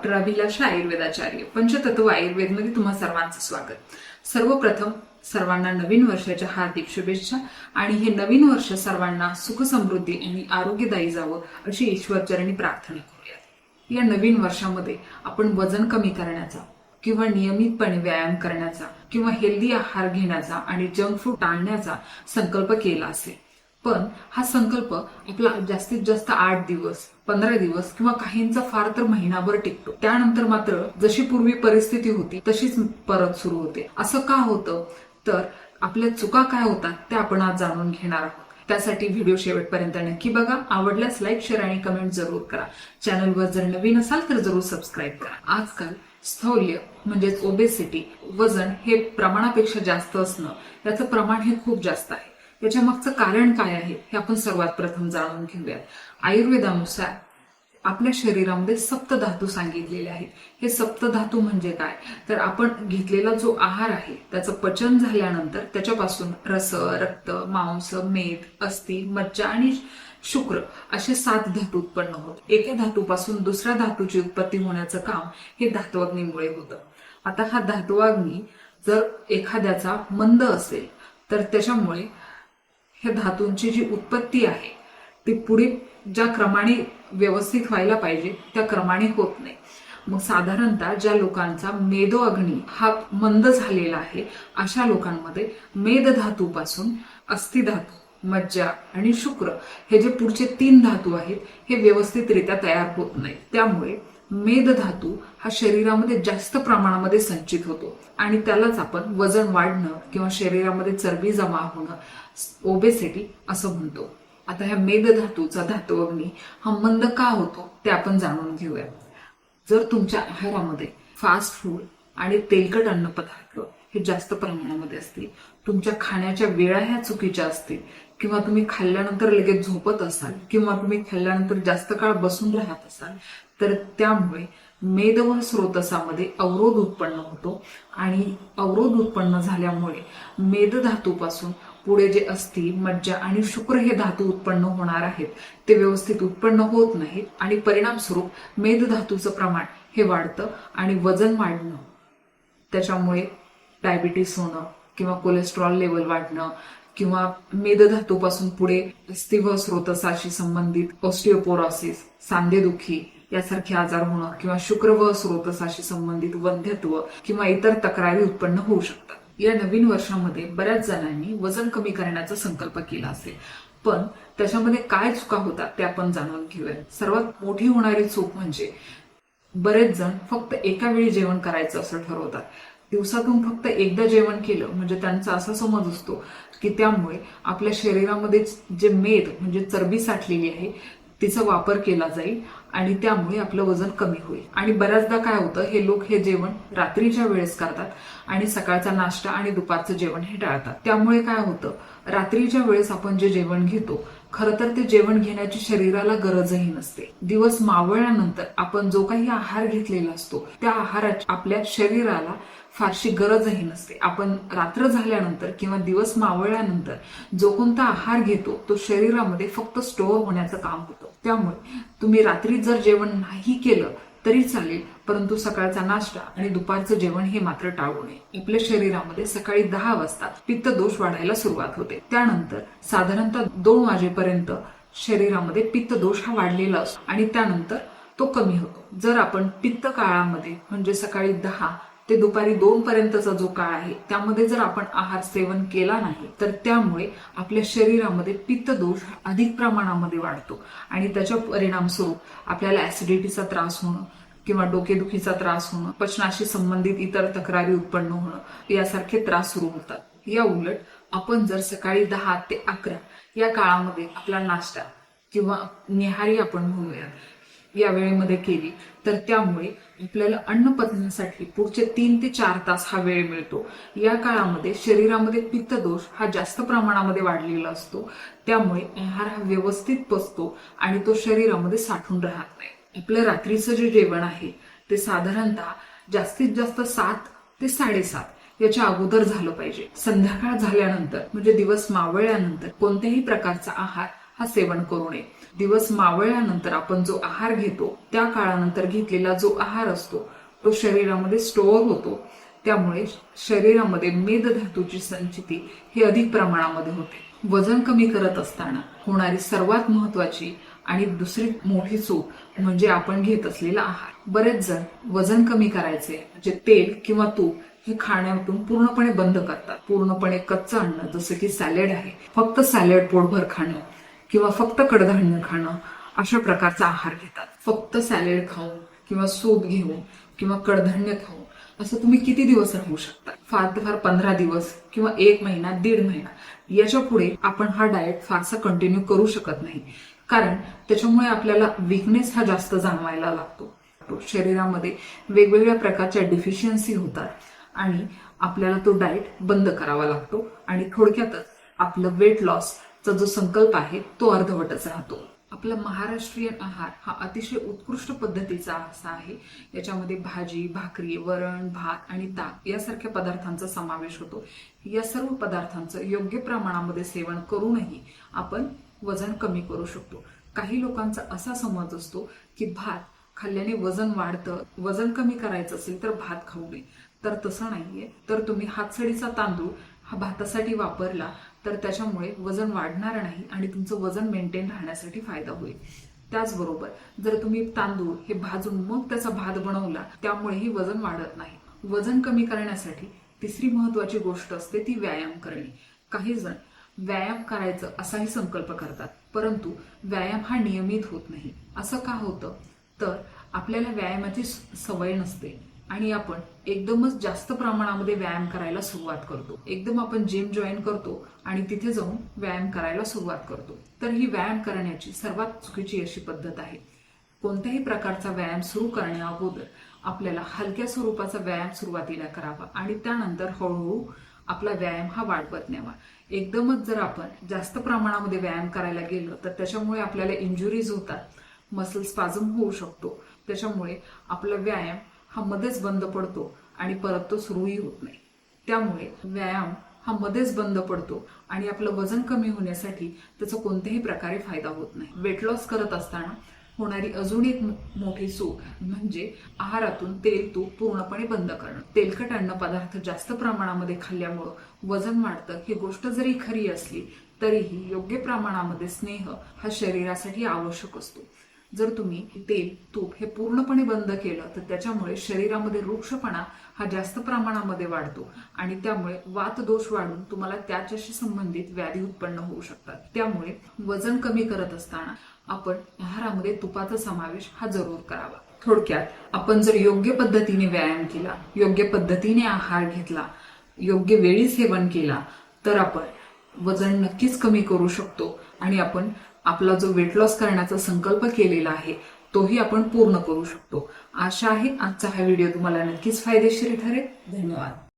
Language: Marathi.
डॉक्टर अभिलाषा आयुर्वेदाचार्य. पंचतत्व आयुर्वेदमध्ये तुम्हा सर्वांचं स्वागत. सर्वप्रथम सर्वांना नवीन वर्षाच्या हार्दिक शुभेच्छा आणि हे नवीन वर्ष सर्वांना सुख समृद्धी आणि आरोग्यदायी जावं अशी ईश्वरचरणी प्रार्थना करूयात. या नवीन वर्षामध्ये आपण वजन कमी करण्याचा किंवा नियमितपणे व्यायाम करण्याचा किंवा हेल्दी आहार घेण्याचा आणि जंक फूड टाळण्याचा संकल्प केला असेल. पण हा संकल्प आपला जास्तीत जास्त आठ दिवस पंधरा दिवस किंवा काहींचा फार तर महिनाभर टिकतो. त्यानंतर मात्र जशी पूर्वी परिस्थिती होती तशीच परत सुरू होते. असं का होतं? तर आपल्या चुका काय होतात त्या आपण आज जाणून घेणार आहोत. त्यासाठी व्हिडिओ शेवटपर्यंत नक्की बघा. आवडल्यास लाईक शेअर आणि कमेंट जरूर करा. चॅनलवर जर नवीन असाल तर जरूर सबस्क्राईब करा. आजकाल स्थौल्य म्हणजेच ओबेसिटी वजन हे प्रमाणापेक्षा जास्त असणं याचं प्रमाण हे खूप जास्त आहे. याच्या मागचं कारण काय आहे हे आपण सर्वात प्रथम जाणून घेऊयात. आयुर्वेदानुसार आपल्या शरीरामध्ये सप्तधातू सांगितलेले आहेत. हे सप्तधातू म्हणजे काय? तर आपण घेतलेला जो आहार आहे त्याचं पचन झाल्यानंतर त्याच्यापासून रस रक्त मांस मेद अस्थि मज्जा आणि शुक्र असे सात धातू उत्पन्न होत एका धातूपासून दुसऱ्या धातूची उत्पत्ती होण्याचं काम हे धातुअग्नीमुळे होतं. आता हा धातुअग्नी जर एखाद्याचा मंद असेल तर त्याच्यामुळे ह्या धातूंची जी उत्पत्ती आहे ती पुढे ज्या क्रमाने व्यवस्थित व्हायला पाहिजे त्या क्रमाने होत नाही. मग साधारणतः ज्या लोकांचा मेदो अग्नी हा मंद झालेला आहे अशा लोकांमध्ये मेद धातूपासून अस्थिधातू मज्जा आणि शुक्र हे जे पुढचे तीन धातू आहेत हे व्यवस्थितरित्या तयार होत नाही. त्यामुळे मेद धातू हा शरीरामध्ये जास्त प्रमाणामध्ये संचित होतो. आणि त्यालाच आपण वजन वाढणं किंवा शरीरामध्ये चरबी जमा होणं ओबेसिटी असं म्हणतो. आता ह्या मेद धातूचा धातू हा मंद का होतो ते आपण जाणून घेऊया. जर तुमच्या आहारामध्ये फास्ट फूड आणि तेलकट अन्नपदार्थ हे जास्त प्रमाणामध्ये असतील तुमच्या खाण्याच्या वेळा ह्या चुकीच्या असतील किंवा तुम्ही खाल्ल्यानंतर लगेच झोपत असाल किंवा तुम्ही खाल्ल्यानंतर जास्त काळ बसून राहत असाल तर त्यामुळे मेदव स्रोतसामध्ये अवरोध उत्पन्न होतो आणि अवरोध उत्पन्न झाल्यामुळे मेद धातूपासून पुढे जे अस्थि मज्जा आणि शुक्र हे धातू उत्पन्न होणार आहेत ते व्यवस्थित उत्पन्न होत नाहीत आणि परिणामस्वरूप मेद धातूचं प्रमाण हे वाढतं आणि वजन वाढणं. त्याच्यामुळे डायबिटीस होणं किंवा कोलेस्ट्रॉल लेवल वाढणं किंवा मेदधातूपासून पुढे स्थिव स्रोतसाशी संबंधित ऑस्टिओपोरॉसिस सांधेदुखी यासारखे आजार होणं किंवा शुक्रव स्रोतसाशी संबंधित वंध्यत्व किंवा इतर तक्रारी उत्पन्न होऊ शकतात. या नवीन वर्षामध्ये बऱ्याच जणांनी वजन कमी करण्याचा संकल्प केला असेल. पण त्याच्यामध्ये काय चुका होतात ते आपण जाणून घेऊया. सर्वात मोठी होणारी चूक म्हणजे बरेच जण फक्त एका वेळी जेवण करायचं असं ठरवतात. दिवसातून फक्त एकदा जेवण केलं म्हणजे त्यांचा असा समज असतो की त्यामुळे आपल्या शरीरामध्ये जे मेद म्हणजे चरबी साठलेली आहे तिचा वापर केला जाईल. आणि त्यामुळे आपलं वजन कमी होईल. आणि बऱ्याचदा काय होतं हे लोक हे जेवण रात्रीच्या वेळेस करतात आणि सकाळचा नाश्ता आणि दुपारचं जेवण हे टाळतात. त्यामुळे काय होतं रात्रीच्या वेळेस आपण जे जेवण घेतो खरं तर ते जेवण घेण्याची शरीराला गरजही नसते. दिवस मावळल्यानंतर आपण जो काही आहार घेतलेला असतो त्या आहाराची आपल्या शरीराला फारशी गरजही नसते. आपण रात्र झाल्यानंतर किंवा दिवस मावळल्यानंतर जो कोणता आहार घेतो तो शरीरामध्ये फक्त स्टोअर होण्याचं काम होतं. त्यामुळे तुम्ही रात्री जर जेवण नाही केलं तरी चालेल परंतु सकाळचा नाश्ता आणि दुपारचं जेवण हे मात्र टाळू नये. आपल्या शरीरामध्ये सकाळी दहा वाजता पित्त दोष वाढायला सुरुवात होते. त्यानंतर साधारणतः दोन वाजेपर्यंत शरीरामध्ये पित्त दोष हा वाढलेला असतो आणि त्यानंतर तो कमी होतो. जर आपण पित्त काळामध्ये म्हणजे सकाळी दहा ते दुपारी दोन पर्यंतचा जो काळ आहे त्यामध्ये जर आपण आहार सेवन केला नाही तर त्यामुळे आपल्या शरीरामध्ये पित्त दोष अधिक प्रमाणामध्ये वाढतो. आणि त्याच्या परिणामस्वरूप आपल्याला ऍसिडिटीचा त्रास होणं किंवा डोकेदुखीचा त्रास होणं पचनाशी संबंधित इतर तक्रारी उत्पन्न होणं यासारखे त्रास सुरू होतात. या उलट आपण जर सकाळी दहा ते अकरा या काळामध्ये आपला नाश्ता किंवा निहारी आपण म्हणूया या वेळेमध्ये केली. तर त्यामुळे आपल्याला अन्न पचण्यासाठी पुढचे तीन ते चार तास हा वेळ मिळतो. या काळामध्ये शरीरामध्ये पित्तदोष हा जास्त प्रमाणामध्ये वाढलेला असतो. त्यामुळे आहार हा व्यवस्थित पचतो आणि तो शरीरामध्ये साठून राहत नाही. आपलं रात्रीचं जे जेवण आहे ते साधारणतः जास्तीत जास्त सात ते साडेसात याच्या अगोदर झालं पाहिजे. संध्याकाळ झाल्यानंतर म्हणजे दिवस मावळल्यानंतर कोणत्याही प्रकारचा आहार हा सेवन करू नये. दिवस मावळल्यानंतर आपण जो आहार घेतो त्या काळानंतर घेतलेला जो आहार असतो तो शरीरामध्ये स्टोअर होतो. त्यामुळे शरीरामध्ये मेदधातूची संचिती ही अधिक प्रमाणामध्ये होते. वजन कमी करत असताना होणारी सर्वात महत्वाची आणि दुसरी मोठी चूक म्हणजे आपण घेत असलेला आहार. बरेच जण वजन कमी करायचे म्हणजे तेल किंवा तूप हे खाण्यातून पूर्णपणे बंद करतात. पूर्णपणे कच्चं अन्न जसं की सॅलेड आहे फक्त सॅलेड पोटभर खाणं. किंवा फक्त कडधान्य खाणं अशा प्रकारचा आहार घेतात. फक्त सॅलेड खाऊन किंवा सूप घेऊन किंवा कडधान्य खाऊन असं तुम्ही किती दिवस राहू शकता? फार तर फार पंधरा दिवस किंवा एक महिना दीड महिना. याच्यापुढे आपण हा डाएट फारसा कंटिन्यू करू शकत नाही. कारण त्याच्यामुळे आपल्याला विकनेस हा जास्त जाणवायला लागतो. शरीरामध्ये वेगवेगळ्या प्रकारच्या डिफिशियन्सी होतात आणि आपल्याला तो डाएट बंद करावा लागतो आणि थोडक्यातच आपलं वेट लॉस चा जो संकल्प आहे तो अर्धवटच राहतो. आपला महाराष्ट्रीयन आहार हा अतिशय उत्कृष्ट पद्धतीचा असा आहे. याच्यामध्ये भाजी भाकरी वरण भात आणि ताक यासारख्या पदार्थांचा समावेश होतो. या सर्व पदार्थांचं योग्य प्रमाणामध्ये सेवन करूनही आपण वजन कमी करू शकतो. काही लोकांचा असा समज असतो की भात खाल्ल्याने वजन वाढतं वजन कमी करायचं असेल तर भात खाऊ नये. तर तसं नाहीये. तर तुम्ही हातसडीचा तांदूळ हा भातासाठी वापरला तर त्याच्यामुळे वजन वाढणार नाही आणि तुमचं वजन मेंटेन राहण्यासाठी फायदा होईल. त्याचबरोबर जर तुम्ही तांदूळ हे भाजून मग त्याचा भात बनवला त्यामुळेही वजन वाढत नाही. वजन कमी करण्यासाठी तिसरी महत्वाची गोष्ट असते ती व्यायाम करणे. काही जण व्यायाम करायचं असाही संकल्प करतात परंतु व्यायाम हा नियमित होत नाही. असं का होतं? तर आपल्याला व्यायामाची सवय नसते. आणि आपण एकदमच जास्त प्रमाणामध्ये व्यायाम करायला सुरुवात करतो. एकदम आपण जिम जॉईन करतो आणि तिथे जाऊन व्यायाम करायला सुरुवात करतो. तर ही व्यायाम करण्याची सर्वात चुकीची अशी पद्धत आहे. कोणत्याही प्रकारचा व्यायाम सुरू करण्या अगोदर आपल्याला हलक्या स्वरूपाचा व्यायाम सुरुवातीला करावा आणि त्यानंतर हळूहळू आपला व्यायाम हा वाढवत न्यावा. एकदमच जर आपण जास्त प्रमाणामध्ये व्यायाम करायला गेलो तर त्याच्यामुळे आपल्याला इंजुरीज होतात मसल स्पाझम होऊ शकतो. त्याच्यामुळे आपला व्यायाम हा मध्येच बंद पडतो आणि परत तो सुरूही होत नाही. त्यामुळे व्यायाम हा मध्येच बंद पडतो आणि आपलं वजन कमी होण्यासाठी त्याचा कोणत्याही प्रकारे फायदा होत नाही. वेट लॉस करत असताना होणारी अजून एक मोठी चूक म्हणजे आहारातून तेल तूप पूर्णपणे बंद करणं. तेलकट अन्न पदार्थ जास्त प्रमाणामध्ये खाल्ल्यामुळं वजन वाढतं ही गोष्ट जरी खरी असली तरीही योग्य प्रमाणामध्ये स्नेह हा शरीरासाठी आवश्यक असतो. जर तुम्ही तेल तूप हे पूर्णपणे बंद केलं तर त्याच्यामुळे शरीरामध्ये वृक्षपणा हा जास्त प्रमाणामध्ये वाढतो आणि त्यामुळे वात दोष वाढून तुम्हाला त्याच्याशी संबंधित व्याधी उत्पन्न होऊ शकतात. त्यामुळे वजन कमी करत असताना आपण आहारामध्ये तुपाचा समावेश हा जरूर करावा. थोडक्यात आपण जर योग्य पद्धतीने व्यायाम केला योग्य पद्धतीने आहार घेतला योग्य वेळी सेवन केला तर आपण वजन नक्कीच कमी करू शकतो आणि आपण आपला जो वेट लॉस करण्याचा संकल्प केलेला आहे तोही आपण पूर्ण करू शकतो. आशा आहे आजचा हा व्हिडिओ तुम्हाला नक्कीच फायदेशीर ठरेल. धन्यवाद.